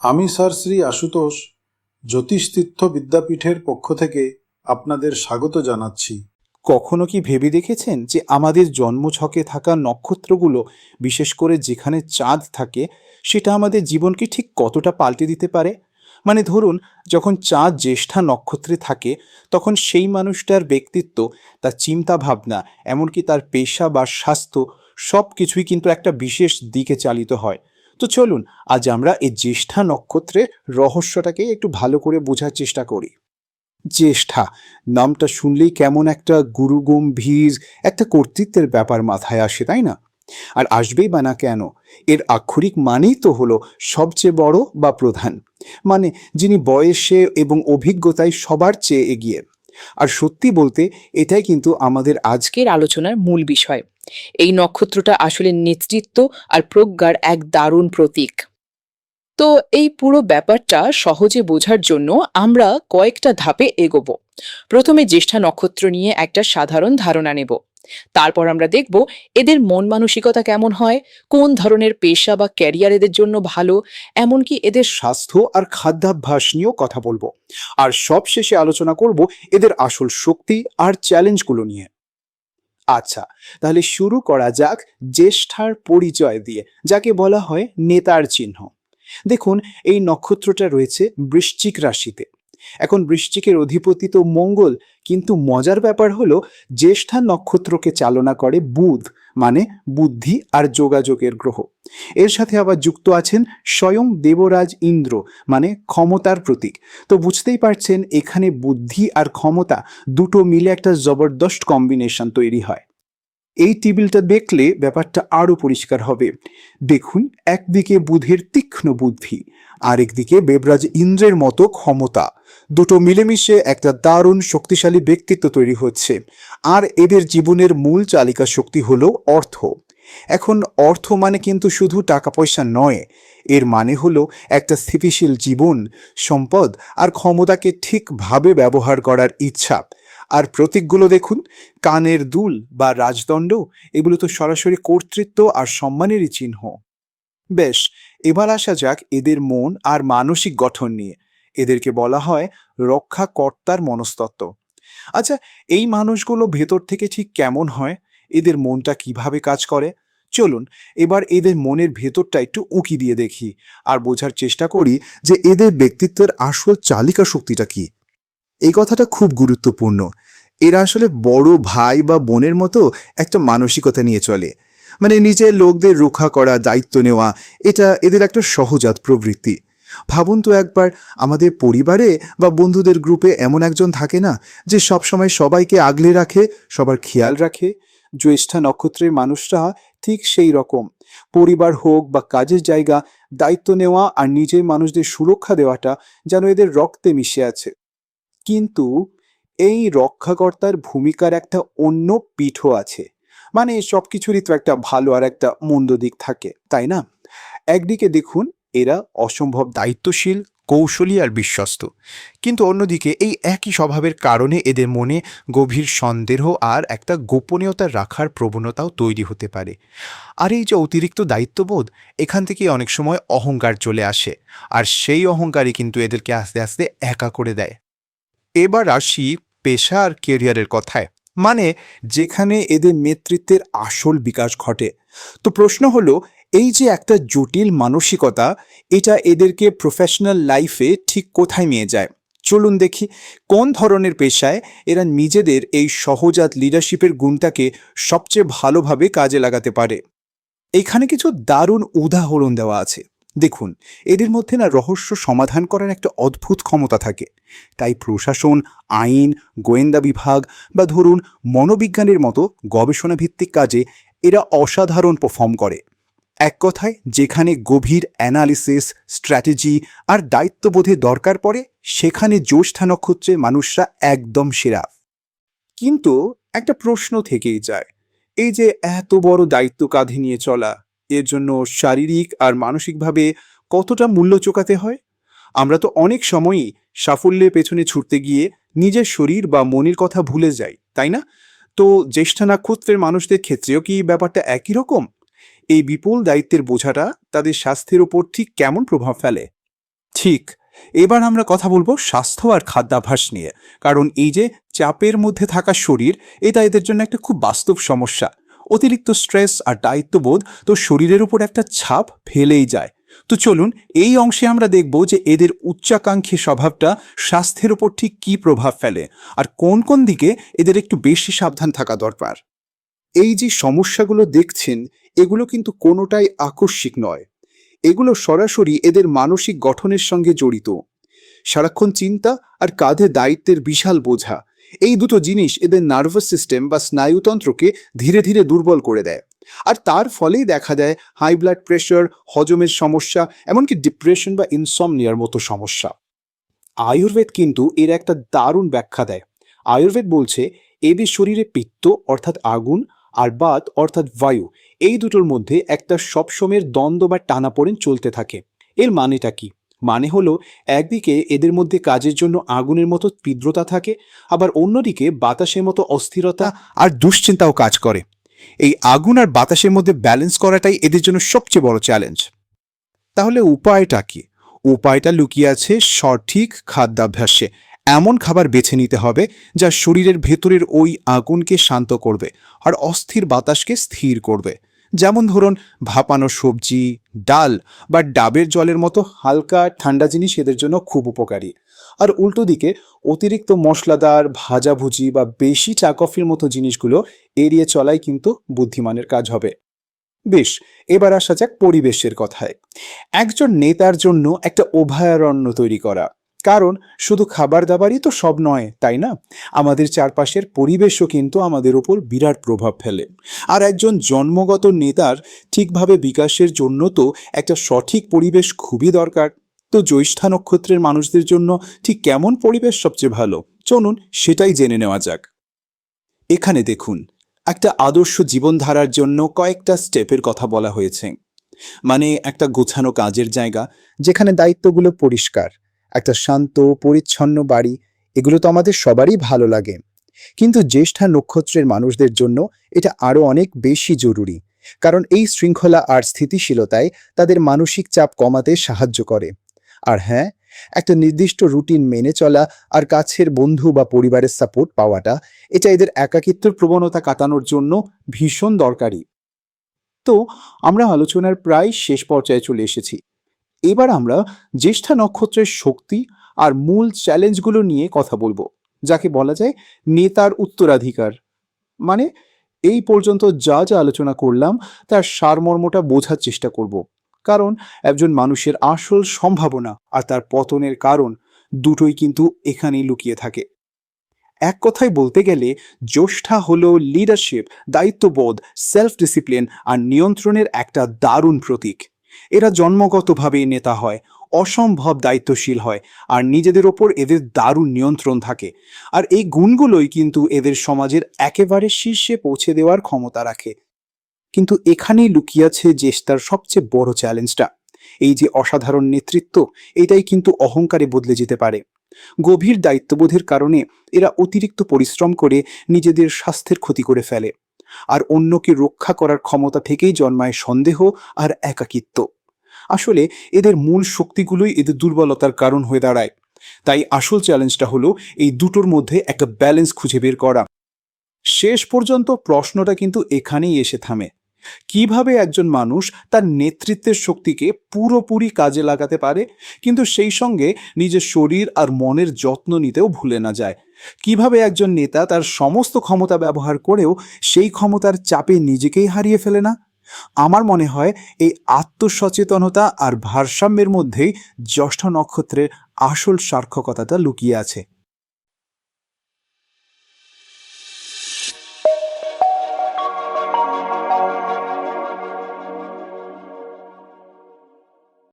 আমি স্যার শ্রী আশুতোষ, জ্যোতিষতীর্থ বিদ্যাপীঠের পক্ষ থেকে আপনাদের স্বাগত জানাচ্ছি। কখনো কি ভেবে দেখেছেন যে আমাদের জন্মছকে থাকা নক্ষত্রগুলো, বিশেষ করে যেখানে চাঁদ থাকে, সেটা আমাদের জীবনকে ঠিক কতটা পাল্টে দিতে পারে? মানে ধরুন, যখন চাঁদ জ্যেষ্ঠা নক্ষত্রে থাকে, তখন সেই মানুষটার ব্যক্তিত্ব, তার চিন্তা ভাবনা এমনকি তার পেশা বা স্বাস্থ্য সব কিছুই কিন্তু একটা বিশেষ দিকে চালিত হয়। তো চলুন, আজ আমরা এই জ্যেষ্ঠা নক্ষত্রের রহস্যটাকে একটু ভালো করে বোঝার চেষ্টা করি। জ্যেষ্ঠা, নামটা শুনলেই কেমন একটা গুরুগম্ভীর, একটা কর্তৃত্বের ব্যাপার মাথায় আসে, তাই না? আর আসবেই বা না কেন? এর আক্ষরিক মানেই তো হলো সবচেয়ে বড় বা প্রধান। মানে যিনি বয়সে এবং অভিজ্ঞতায় সবার চেয়ে এগিয়ে। আর সত্যি বলতে, এটাই কিন্তু আমাদের আজকের আলোচনার মূল বিষয়। এই নক্ষত্রটা আসলে নেতৃত্ব আর প্রজ্ঞার এক দারুণ প্রতীক। তো এই পুরো ব্যাপারটা সহজে বোঝার জন্য আমরা কয়েকটা ধাপে এগোবো। প্রথমে জ্যেষ্ঠা নক্ষত্র নিয়ে একটা সাধারণ ধারণা নেব। তারপর আমরা দেখব এদের মন মানসিকতা কেমন হয়, কোন ধরনের পেশা বা ক্যারিয়ার এদের জন্য ভালো, এমনকি এদের স্বাস্থ্য আর খাদ্যাভ্যাস নিয়েও কথা বলব। আর সব শেষে আলোচনা করব এদের আসল শক্তি আর চ্যালেঞ্জগুলো নিয়ে। আচ্ছা তাহলে শুরু করা যাক জ্যেষ্ঠার পরিচয় দিয়ে, যাকে বলা হয় নেতার চিহ্ন। দেখুন, এই নক্ষত্রটা রয়েছে বৃশ্চিক রাশিতে। এখন বৃশ্চিকের অধিপতি তো মঙ্গল, কিন্তু মজার ব্যাপার হলো জ্যেষ্ঠা নক্ষত্রকে চালনা করে বুধ মানে বুদ্ধি আর যোগাযোগের গ্রহ। এর সাথে আবার যুক্ত আছেন স্বয়ং দেবরাজ ইন্দ্র মানে ক্ষমতার প্রতীক। তো বুঝতেই পারছেন, এখানে বুদ্ধি আর ক্ষমতা দুটো মিলে একটা জবরদস্ত কম্বিনেশন তৈরি হয়। এই টেবিলটা দেখলে ব্যাপারটা আরও পরিষ্কার হবে। দেখুন, একদিকে বুধের তীক্ষ্ণ বুদ্ধি, আরেকদিকে বেবরাজ ইন্দ্রের মতো ক্ষমতা। দুটো মিলেমিশে একটা দারুণ শক্তিশালী ব্যক্তিত্ব তৈরি হচ্ছে, আর এদের জীবনের মূল চালিকা শক্তি হলো অর্থ। এখন অর্থ মানে কিন্তু শুধু টাকা পয়সা নয়, এর মানে হলো একটা স্থিতিশীল জীবন, সম্পদ, আর ক্ষমতাকে ঠিকভাবে ব্যবহার করার ইচ্ছা। আর প্রতীকগুলো দেখুন, কানের দুল বা রাজদণ্ড, এগুলো তো সরাসরি কর্তৃত্ব আর সম্মানেরই চিহ্ন। বেশ, এবার আসা যাক এদের মন আর মানসিক গঠন নিয়ে। এদেরকে বলা হয় রক্ষাকর্তার মনস্তত্ত্ব। আচ্ছা এই মানুষগুলো ভেতর থেকে ঠিক কেমন হয়? এদের মনটা কীভাবে কাজ করে? চলুন, এবার এদের মনের ভেতরটা একটু উঁকি দিয়ে দেখি, আর বোঝার চেষ্টা করি যে এদের ব্যক্তিত্বের আসল চালিকা শক্তিটা কি। এই কথাটা খুব গুরুত্বপূর্ণ। এরা আসলে বড় ভাই বা বোনের মতো একটা মানসিকতা নিয়ে চলে। মানে নিজের লোকদের রক্ষা করা, দায়িত্ব নেওয়া, এটা এদের একটা সহজাত প্রবৃত্তি। ভাবুন তো একবার, আমাদের পরিবারে বা বন্ধুদের গ্রুপে এমন একজন থাকে না, যে সবসময় সবাইকে আগলে রাখে, সবার খেয়াল রাখে। জ্যেষ্ঠা নক্ষত্রের মানুষরা ঠিক সেই রকম। পরিবার হোক বা কাজের জায়গা, দায়িত্ব নেওয়া আর নিজের মানুষদের সুরক্ষা দেওয়াটা যেন এদের রক্তে মিশে আছে। কিন্তু এই রক্ষাকর্তার ভূমিকার একটা অন্য পিঠও আছে। মানে সব কিছুরই তো একটা ভালো আর একটা মন্দ দিক থাকে, তাই না? একদিকে দেখুন, এরা অসম্ভব দায়িত্বশীল, কৌশলী আর বিশ্বস্ত। কিন্তু অন্যদিকে এই একই স্বভাবের কারণে এদের মনে গভীর সন্দেহ আর একটা গোপনীয়তা রাখার প্রবণতাও তৈরি হতে পারে। আর এই যে অতিরিক্ত দায়িত্ববোধ, এখান থেকে অনেক সময় অহংকার চলে আসে। আর সেই অহংকারই কিন্তু এদেরকে আস্তে আস্তে একা করে দেয়। এবার আসি পেশা আর কেরিয়ারের কথায়। মানে যেখানে এদের নেতৃত্বের আসল বিকাশ ঘটে। তো প্রশ্ন হলো, এই যে একটা জটিল মানসিকতা, এটা এদেরকে প্রফেশনাল লাইফে ঠিক কোথায় নিয়ে যায়? চলুন দেখি, কোন ধরনের পেশায় এরা নিজেদের এই সহজাত লিডারশিপের গুণটাকে সবচেয়ে ভালোভাবে কাজে লাগাতে পারে? এখানে কিছু দারুণ উদাহরণ দেওয়া আছে। দেখুন, এদের মধ্যে না রহস্য সমাধান করার একটা অদ্ভুত ক্ষমতা থাকে। তাই প্রশাসন, আইন, গোয়েন্দা বিভাগ বা ধরুন মনোবিজ্ঞানের মতো গবেষণা ভিত্তিক কাজে এরা অসাধারণ পারফর্ম করে। এক কথায়, যেখানে গভীর অ্যানালিসিস স্ট্র্যাটেজি আর দায়িত্ববোধের দরকার পড়ে, সেখানে জ্যেষ্ঠা নক্ষত্রের মানুষরা একদম সেরা। কিন্তু একটা প্রশ্ন থেকেই যায়, এই যে এত বড় দায়িত্ব কাঁধে নিয়ে চলা এর জন্য শারীরিক আর মানসিকভাবে কতটা মূল্য চোকাতে হয়? আমরা তো অনেক সময়ই সাফল্যের পেছনে ছুটতে গিয়ে নিজের শরীর বা মনের কথা ভুলে যাই, তাই না? তো জ্যেষ্ঠা নক্ষত্রের মানুষদের ক্ষেত্রেও কি ব্যাপারটা একই রকম? এই বিপুল দায়িত্বের বোঝাটা তাদের স্বাস্থ্যের ওপর ঠিক কেমন প্রভাব ফেলে? ঠিক, এবার আমরা কথা বলব স্বাস্থ্য আর খাদ্যাভ্যাস নিয়ে, কারণ এই যে চাপের মধ্যে থাকা শরীর, এটা এদের জন্য একটা খুব বাস্তব সমস্যা। অতিরিক্ত স্ট্রেস আর দায়িত্ববোধ তো শরীরের উপর একটা ছাপ ফেলেই যায়। তো চলুন, এই অংশে আমরা দেখব যে এদের উচ্চাকাঙ্ক্ষী স্বভাবটা স্বাস্থ্যের উপর ঠিক কী প্রভাব ফেলে আর কোন কোন দিকে এদের একটু বেশি সাবধান থাকা দরকার। এই যে সমস্যাগুলো দেখছেন, এগুলো কিন্তু কোনোটাই আকস্মিক নয়। এগুলো সরাসরি এদের মানসিক গঠনের সঙ্গে জড়িত। সারাক্ষণ চিন্তা আর কাঁধে দায়িত্বের বিশাল বোঝা। এই দুটো জিনিস এদের নার্ভাস সিস্টেম বা স্নায়ুতন্ত্রকে ধীরে ধীরে দুর্বল করে দেয়। আর তার ফলেই দেখা দেয় হাই ব্লাড প্রেশার হজমের সমস্যা, এমনকি ডিপ্রেশন বা ইনসমনিয়ার মতো সমস্যা। আয়ুর্বেদ কিন্তু এর একটা দারুণ ব্যাখ্যা দেয়। আয়ুর্বেদ বলছে এদের শরীরে পিত্ত, অর্থাৎ আগুন, আর বাত, অর্থাৎ বায়ু, এই দুটোর মধ্যে একটা সবসময়ের দ্বন্দ্ব বা টানাপোড়েন চলতে থাকে। এর মানেটা কি? মানে হলো, একদিকে এদের মধ্যে কাজের জন্য আগুনের মতো তীব্রতা থাকে, আবার অন্যদিকে বাতাসের মতো অস্থিরতা আর দুশ্চিন্তাও কাজ করে। এই আগুন আর বাতাসের মধ্যে ব্যালেন্স করাটাই এদের জন্য সবচেয়ে বড় চ্যালেঞ্জ তাহলে উপায়টা কি? উপায়টা লুকিয়ে আছে সঠিক খাদ্যাভ্যাসে। এমন খাবার বেছে নিতে হবে যা শরীরের ভেতরের ওই আগুনকে শান্ত করবে আর অস্থির বাতাসকে স্থির করবে। যেমন ধরুন ভাপানো সবজি, ডাল বা ডাবের জলের মতো হালকা ঠান্ডা জিনিস এদের জন্য খুব উপকারী। আর উল্টো দিকে অতিরিক্ত মশলাদার ভাজাভুজি বা বেশি চা কফির মতো জিনিসগুলো এড়িয়ে চলাই কিন্তু বুদ্ধিমানের কাজ হবে। বেশ, এবার আসা যাক পরিবেশের কথায়। একজন নেতার জন্য একটা অভয়ারণ্য তৈরি করা। কারণ শুধু খাবার দাবারই তো সব নয়, তাই না? আমাদের চারপাশের পরিবেশও কিন্তু আমাদের উপর বিরাট প্রভাব ফেলে। আর একজন জন্মগত নেতার ঠিকভাবে বিকাশের জন্য তো একটা সঠিক পরিবেশ খুবই দরকার। তো জ্যৈষ্ঠা নক্ষত্রের মানুষদের জন্য ঠিক কেমন পরিবেশ সবচেয়ে ভালো? চলুন সেটাই জেনে নেওয়া যাক। এখানে দেখুন, একটা আদর্শ জীবনধারার জন্য কয়েকটা স্টেপের কথা বলা হয়েছে। মানে একটা গোছানো কাজের জায়গা, যেখানে দায়িত্বগুলো পরিষ্কার। একটা শান্ত, পরিচ্ছন্ন বাড়ি, এগুলো তো আমাদের সবারই ভালো লাগে। কিন্তু জ্যেষ্ঠা নক্ষত্রের মানুষদের জন্য এটা আরও অনেক বেশি জরুরি, কারণ এই শৃঙ্খলা আর স্থিতিশীলতায় তাদের মানসিক চাপ কমাতে সাহায্য করে। আর হ্যাঁ একটা নির্দিষ্ট রুটিন মেনে চলা আর কাছের বন্ধু বা পরিবারের সাপোর্ট পাওয়াটা, এটা এদের একাকিত্বের প্রবণতা কাটানোর জন্য ভীষণ দরকারি। তো আমরা আলোচনার প্রায় শেষ পর্যায়ে চলে এসেছি। এবার আমরা জ্যেষ্ঠা নক্ষত্রের শক্তি আর মূল চ্যালেঞ্জগুলো নিয়ে কথা বলব। যাকে বলা যায় নেতার উত্তরাধিকার। মানে এই পর্যন্ত যা যা আলোচনা করলাম, তার সারমর্মটা বোঝার চেষ্টা করব। কারণ একজন মানুষের আসল সম্ভাবনা আর তার পতনের কারণ দুটোই কিন্তু এখানেই লুকিয়ে থাকে। এক কথায় বলতে গেলে, জ্যেষ্ঠা হলো লিডারশিপ দায়িত্ববোধ সেলফ ডিসিপ্লিন আর নিয়ন্ত্রণের একটা দারুণ প্রতীক। এরা জন্মগতভাবে নেতা হয়, অসম্ভব দায়িত্বশীল হয়, আর নিজেদের ওপর এদের দারুণ নিয়ন্ত্রণ থাকে। আর এই গুণগুলোই কিন্তু এদের সমাজের একেবারে শীর্ষে পৌঁছে দেওয়ার ক্ষমতা রাখে। কিন্তু এখানেই লুকিয়াছে জ্যেষ্ঠার সবচেয়ে বড় চ্যালেঞ্জটা। এই যে অসাধারণ নেতৃত্ব, এটাই কিন্তু অহংকারে বদলে যেতে পারে। গভীর দায়িত্ববোধের কারণে এরা অতিরিক্ত পরিশ্রম করে নিজেদের স্বাস্থ্যের ক্ষতি করে ফেলে। আর অন্যকে রক্ষা করার ক্ষমতা থেকেই জন্মায় সন্দেহ আর একাকিত্ব। আসলে এদের মূল শক্তিগুলোই এদের দুর্বলতার কারণ হয়ে দাঁড়ায়। তাই আসল চ্যালেঞ্জটা হলো এই দুটোর মধ্যে একটা ব্যালেন্স খুঁজে বের করা। শেষ পর্যন্ত প্রশ্নটা কিন্তু এখানেই এসে থামে। কীভাবে একজন মানুষ তার নেতৃত্বের শক্তিকে পুরোপুরি কাজে লাগাতে পারে, কিন্তু সেই সঙ্গে নিজের শরীর আর মনের যত্ন নিতেও ভুলে না যায়? কীভাবে একজন নেতা তার সমস্ত ক্ষমতা ব্যবহার করেও সেই ক্ষমতার চাপে নিজেকেই হারিয়ে ফেলে না? আমার মনে হয় এই আত্মসচেতনতা আর ভারসাম্যের মধ্যেই জ্যেষ্ঠ নক্ষত্রের আসল সার্থকতাটা লুকিয়ে আছে।